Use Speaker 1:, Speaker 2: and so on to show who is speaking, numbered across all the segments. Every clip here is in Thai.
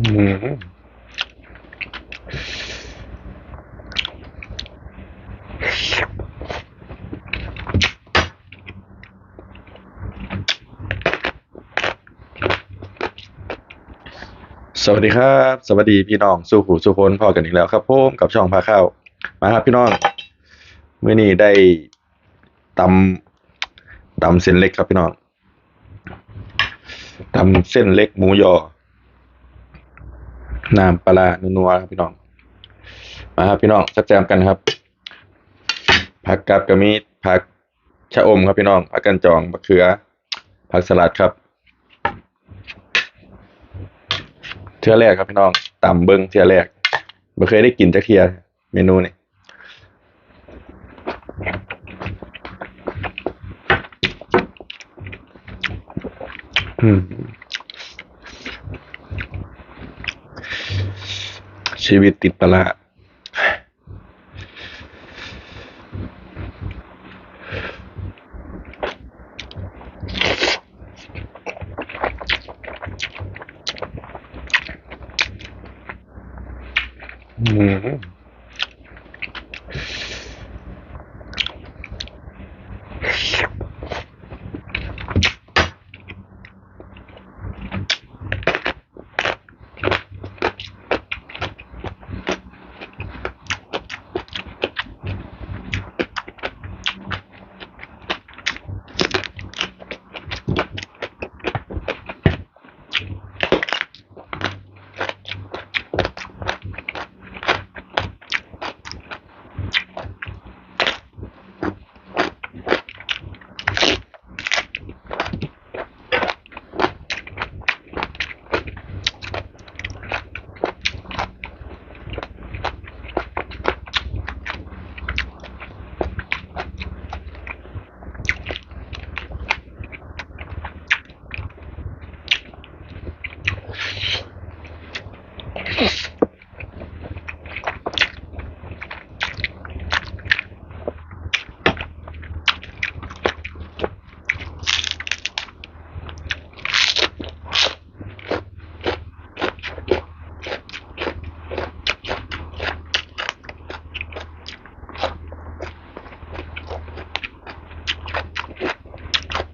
Speaker 1: สวัสดีครับ สวัสดีพี่น้องสู้หูสู้คนพอกันอีกแล้วครับผมกับช่องพาข้าวมาครับพี่น้องเมื้อนี้ได้ตำตำเส้นเล็กครับพี่น้องตำเส้นเล็กหมูยอ น้ำปลาร้านัวๆครับพี่น้อง มาครับพี่น้องแซ่บๆกันครับ ผักกับกระมีผักชะอมครับพี่น้องผักกันจองมะเขือ ผักสลัดครับเทือแรกครับพี่น้องตำเบิ้งเทือแรกไม่เคยได้กินจักเทียเมนูนี้อืม ชีวิตติดปละร้าอืม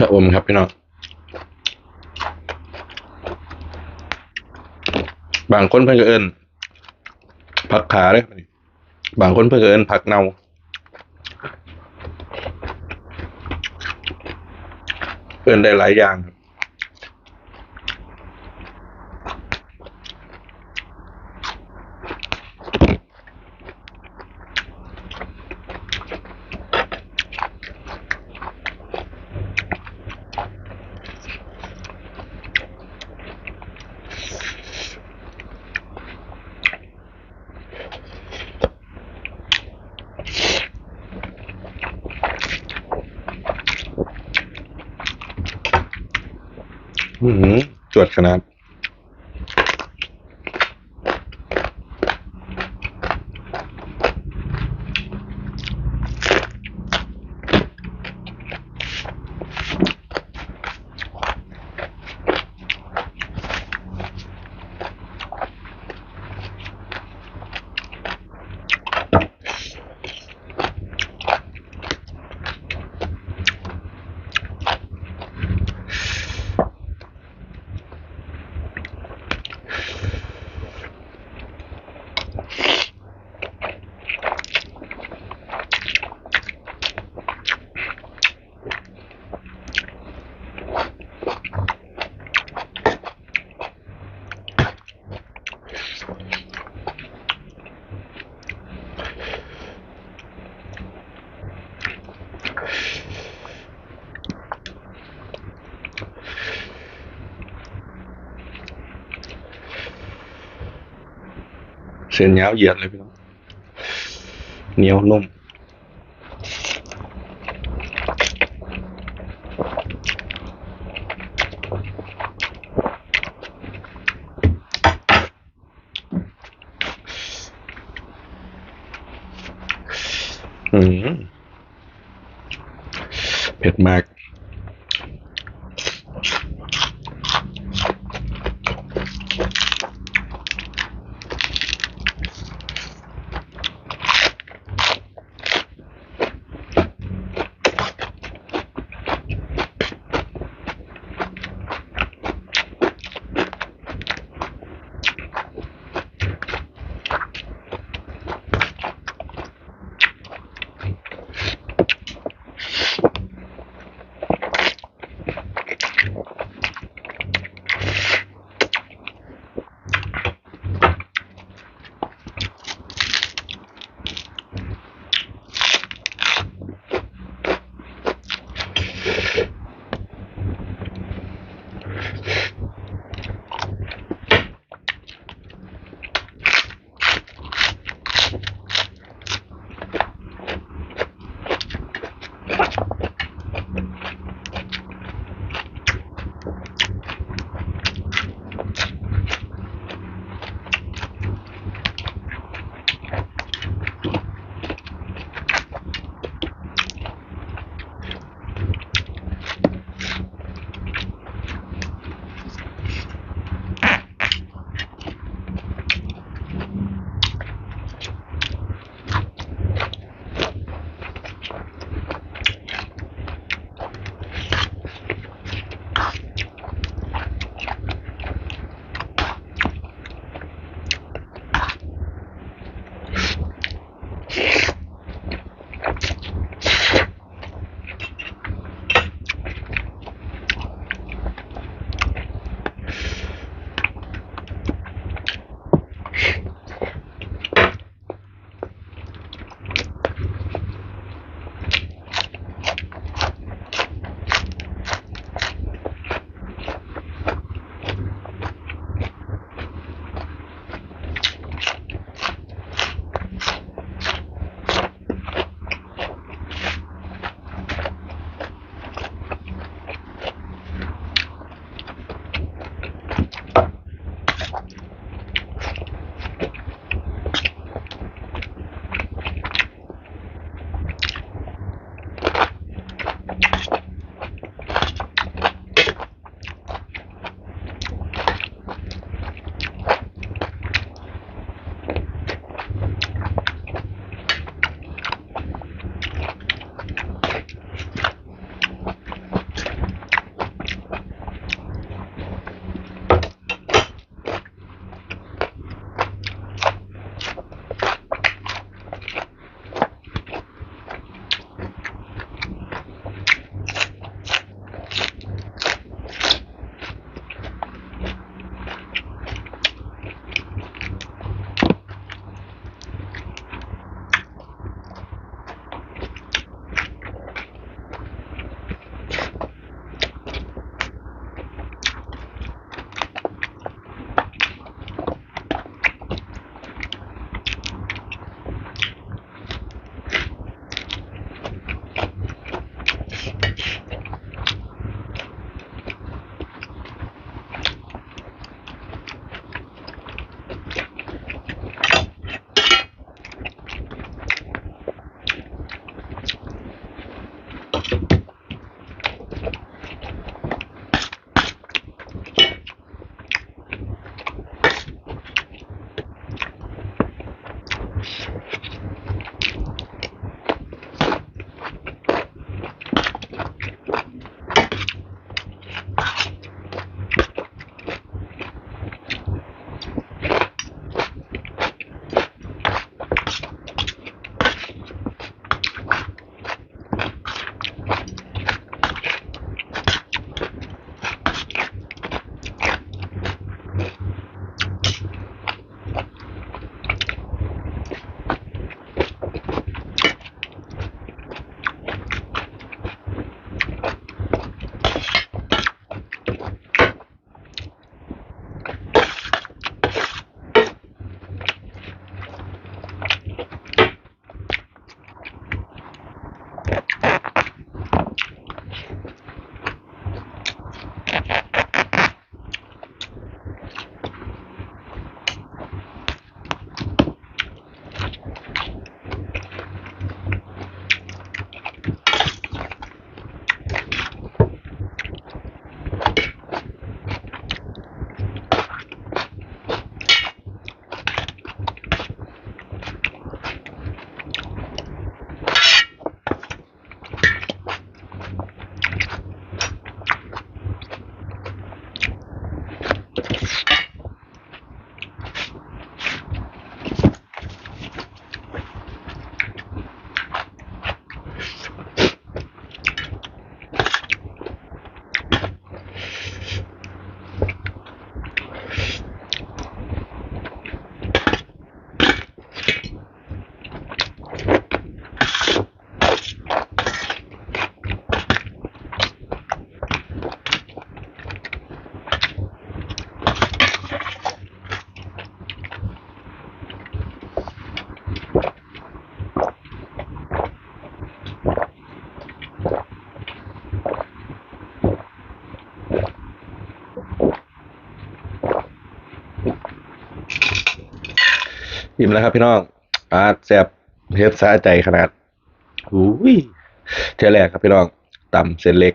Speaker 1: ชะอมครับพี่น้องบางคนเพิ่งเอินผักขาเลยบางคนเพิ่งเอินผักเนาเอินได้หลายอย่างครับ จวดขนาด เส้นยาวเหยียดเลยพี่น้องเหนียวนุ่มอืมเผ็ดมาก อิ่มแล้วครับพี่น้องอาแซ่บเฮ็ดสะใจขนาดหูยเท่าแรกครับพี่น้องตำเส้นเล็ก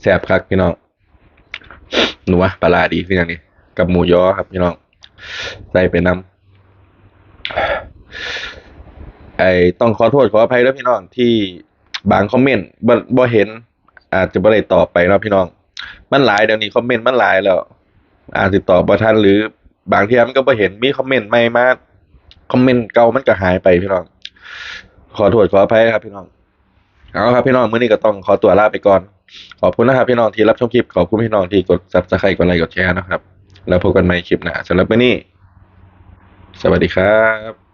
Speaker 1: แซ่บคักพี่น้องหนัวปลาร้าดีคืออย่างนี้ กับหมูยอครับพี่น้อง ใส่ไปน้ำไอต้องขอโทษขออภัยด้วยพี่น้องที่บางคอมเมนต์บ่บ่เห็น อาจจะบ่ได้ตอบไปเนาะพี่น้อง มันหลายเดี๋ยวนี้คอมเมนต์มันหลายแล้ว อาจติดต่อบ่ทันหรือบางทีมันก็บ่เห็นมีคอมเมนต์ใหม่มา คอมเมนต์เก่ามันก็หายไปพี่น้อง ขอโทษขออภัยครับพี่น้อง เอาครับพี่น้องมื้อนี้ก็ต้องขอตัวลาไปก่อน ขอบคุณนะครับพี่น้องที่รับชมคลิป ขอบคุณพี่น้องที่กดซับสไครต์กดไลค์กดแชร์นะครับ แล้วพบกันใหม่คลิปหน้าสำหรับมื้อนี้ สวัสดีครับ